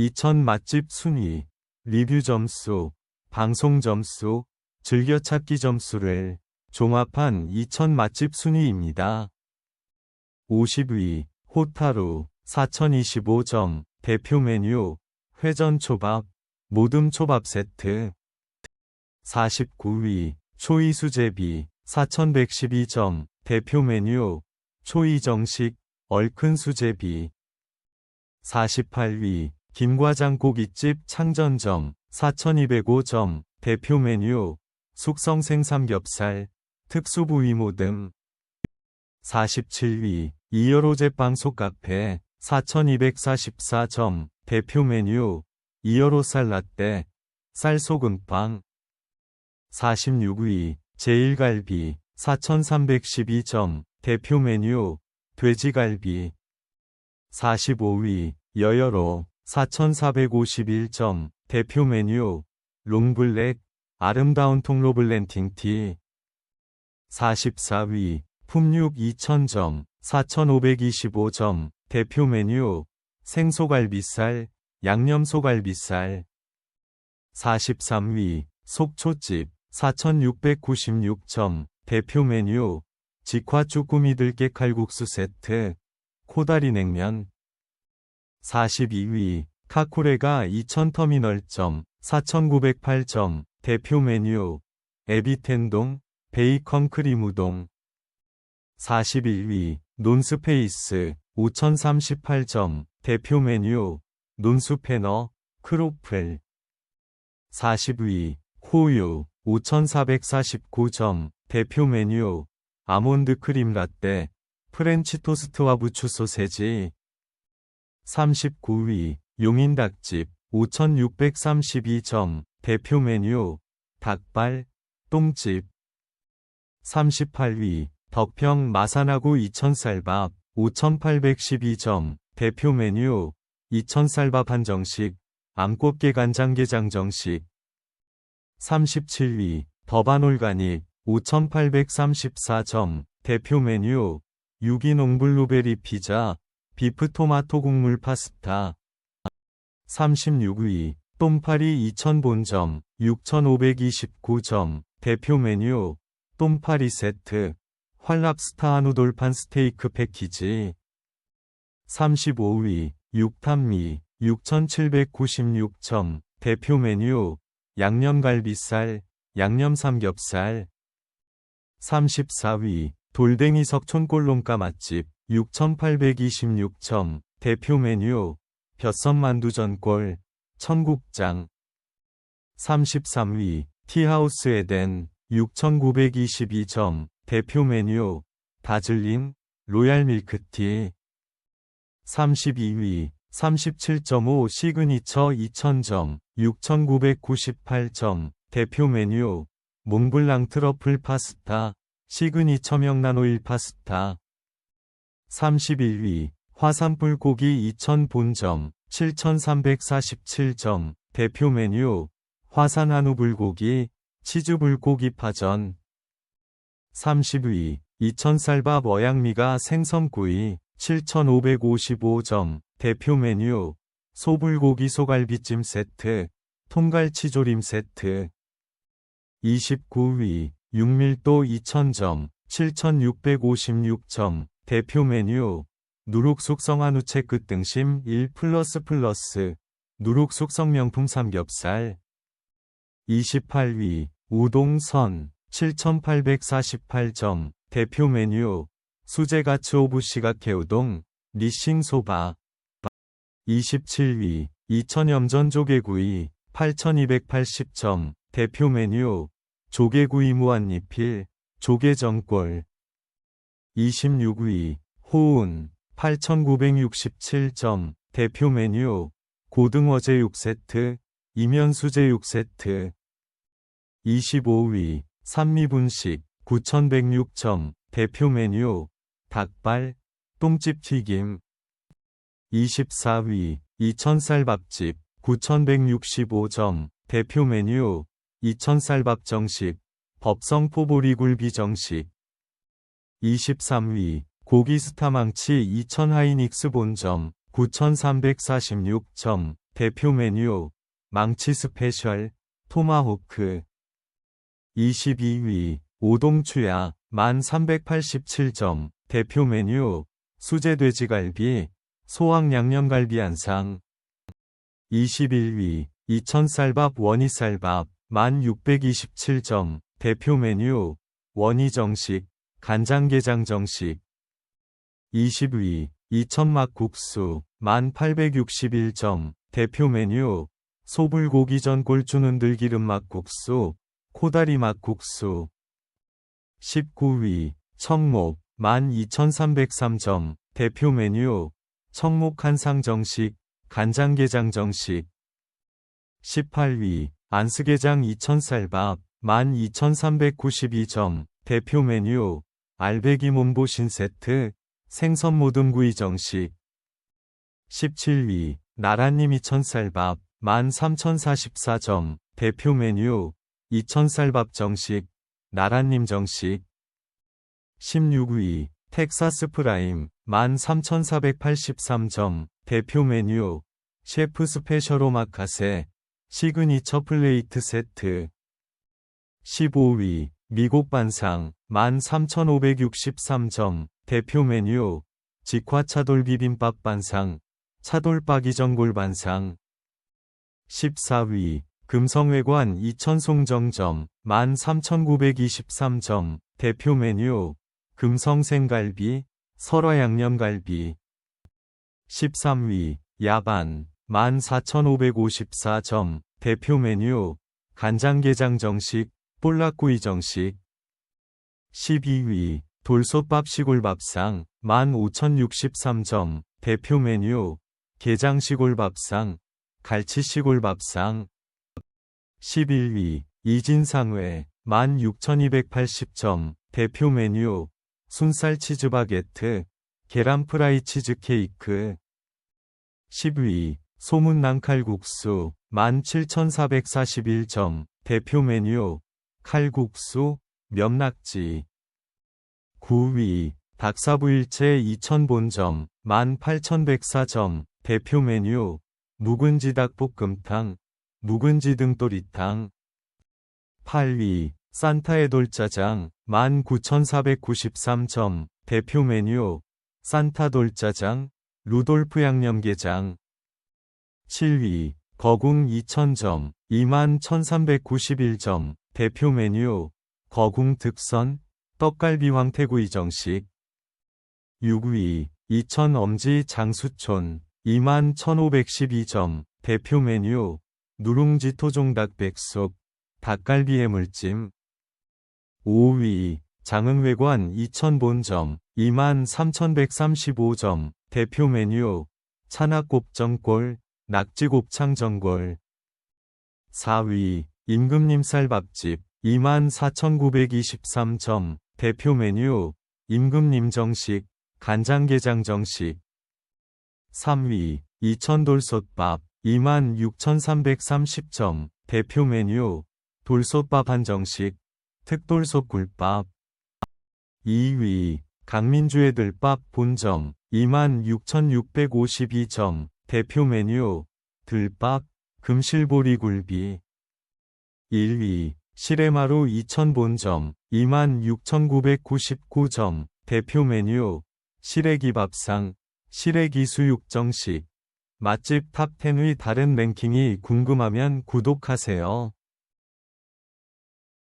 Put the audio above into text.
2000 맛집 순위, 리뷰 점수, 방송 점수, 즐겨찾기 점수를 종합한 2000 맛집 순위입니다. 50위, 호타루, 4025점, 대표 메뉴, 회전 초밥, 모듬 초밥 세트. 49위, 초이 수제비, 4112점, 대표 메뉴, 초이 정식, 얼큰 수제비. 48위, 김과장 고깃집 창전점, 4205점, 대표 메뉴, 숙성 생 삼겹살, 특수부위 모듬. 47위, 이어로제빵 속카페, 4244점, 대표 메뉴, 이어로 쌀라떼, 쌀소금빵. 46위, 제일갈비, 4312점, 대표 메뉴, 돼지갈비. 45위, 여여로, 4451점, 대표 메뉴, 롱블랙, 아름다운 통로 블렌팅 티. 44위, 품육 2000점, 4525점, 대표 메뉴, 생소갈비살, 양념소갈비살. 43위, 속초집, 4696점, 대표 메뉴, 직화 쭈꾸미 들깨 칼국수 세트, 코다리 냉면. 42위, 카쿠레가 2000터미널점, 4908점, 대표 메뉴, 에비텐동, 베이컨 크림 우동. 41위, 논스페이스, 5038점, 대표 메뉴, 논수패너, 크로플. 40위, 호유, 5449점, 대표 메뉴, 아몬드 크림 라떼, 프렌치 토스트와 부추 소세지. 39위, 용인닭집, 5632점, 대표 메뉴, 닭발, 똥집. 38위, 덕평 마산하구 2000쌀밥, 5812점, 대표 메뉴, 2000쌀밥 한정식, 암꽃게 간장게장 정식. 37위, 더반올가닉, 5834점, 대표 메뉴, 유기농 블루베리 피자, 비프 토마토 국물 파스타. 36위, 똠파리 2000본점, 6529점, 대표 메뉴, 똠파리 세트, 활랍스타 한우 돌판 스테이크 패키지. 35위, 육탄미, 6796점, 대표 메뉴, 양념갈비살, 양념삼겹살. 34위, 돌댕이 석촌골롱가 맛집, 6826점, 대표 메뉴, 벼썸만두 전골, 천국장. 33위, 티하우스 에덴, 6922점, 대표 메뉴, 다즐림, 로얄 밀크티. 32위, 37.5 시그니처 2000점, 6998점, 대표 메뉴, 몽블랑 트러플 파스타, 시그니처 명란 오일 파스타. 31위, 화산불고기 2000 본점, 7347점, 대표 메뉴, 화산 한우 불고기, 치즈 불고기 파전. 30위, 2000쌀밥 어양미가 생선구이, 7555점, 대표 메뉴, 소불고기 소갈비찜 세트, 통갈치조림 세트. 29위, 육밀도 2000점, 7656점, 대표 메뉴, 누룩숙성 한우채 끝등심 1 플러스 플러스, 누룩숙성 명품 삼겹살. 28위, 우동선, 7848점, 대표 메뉴, 수제가츠 오부시가케 우동, 리싱 소바. 27위, 2000염전 조개구이, 8280점, 대표 메뉴, 조개구이 무한리필, 조개전골. 26위, 호운, 8967점, 대표 메뉴, 고등어제 6세트, 이면수제 6세트. 25위, 산미분식, 9106점, 대표 메뉴, 닭발, 똥집 튀김. 24위, 2000쌀밥집, 9165점, 대표 메뉴, 2000쌀밥 정식, 법성 포보리굴비 정식. 23위, 고기 스타망치 2000 하이닉스 본점, 9346점, 대표 메뉴, 망치 스페셜, 토마호크. 22위, 오동추야, 1387점, 대표 메뉴, 수제 돼지갈비, 소황 양념갈비 한상. 21위, 이천쌀밥 원이쌀밥, 1627점, 대표 메뉴, 원이정식, 간장게장 정식. 20위, 이천막 국수, 1861점, 대표 메뉴, 소불고기전 꼴주는 들기름막 국수, 코다리막 국수. 19위, 청목, 12,303점, 대표 메뉴, 청목 한상 정식, 간장게장 정식. 18위, 안스게장 이천쌀밥, 12,392점, 대표 메뉴, 알배기 몸보 신 세트, 생선 모듬구이 정식. 17위, 나라님 이천쌀밥, 13,044점, 대표 메뉴, 이천쌀밥 정식, 나라님 정식. 16위, 텍사스 프라임, 13,483점, 대표 메뉴, 셰프 스페셜 오마카세, 시그니처 플레이트 세트. 15위, 미국 반상, 13,563점, 대표 메뉴, 직화 차돌 비빔밥 반상, 차돌박이 전 골 반상. 14위, 금성회관 이천송정점, 13,923점, 대표 메뉴, 금성생갈비, 설화양념갈비. 13위, 야반, 14,554점, 대표 메뉴, 간장게장 정식, 볼락구이 정식. 12위, 돌솥밥 시골밥상, 15,063점, 대표 메뉴, 게장 시골밥상, 갈치 시골밥상. 11위, 이진상회, 16,280점, 대표 메뉴, 순살 치즈바게트, 계란 프라이 치즈케이크. 10위, 소문난 칼국수, 17,441점, 대표 메뉴, 칼국수, 명낙지. 9위, 닭사부일체 2,000본점, 18,104점, 대표 메뉴, 묵은지 닭볶음탕, 묵은지 등도리탕. 8위, 산타의 돌짜장, 19,493점, 대표 메뉴, 산타 돌짜장, 루돌프 양념게장. 7위, 거궁 2,000점, 21,391점, 대표 메뉴, 거궁 특선, 떡갈비 황태구이 정식. 6위, 이천 엄지 장수촌, 21,512점, 대표 메뉴, 누룽지 토종닭 백숙, 닭갈비 해물찜. 5위, 장흥회관 2,000본점, 23,135점, 대표 메뉴, 찬학곱정골, 낙지곱창전골. 4위, 임금님쌀밥집, 24,923점, 대표 메뉴, 임금님 정식, 간장게장 정식. 3위, 이천 돌솥밥, 26,330점, 대표 메뉴, 돌솥밥 한정식, 특돌솥 굴밥. 2위, 강민주의 들밥 본점, 26,652점, 대표 메뉴, 들밥, 금실보리 굴비. 1위, 시레마루 2000 본점, 26,999점, 대표 메뉴, 시래기 밥상, 시래기 수육정식. 맛집 탑10의 다른 랭킹이 궁금하면 구독하세요.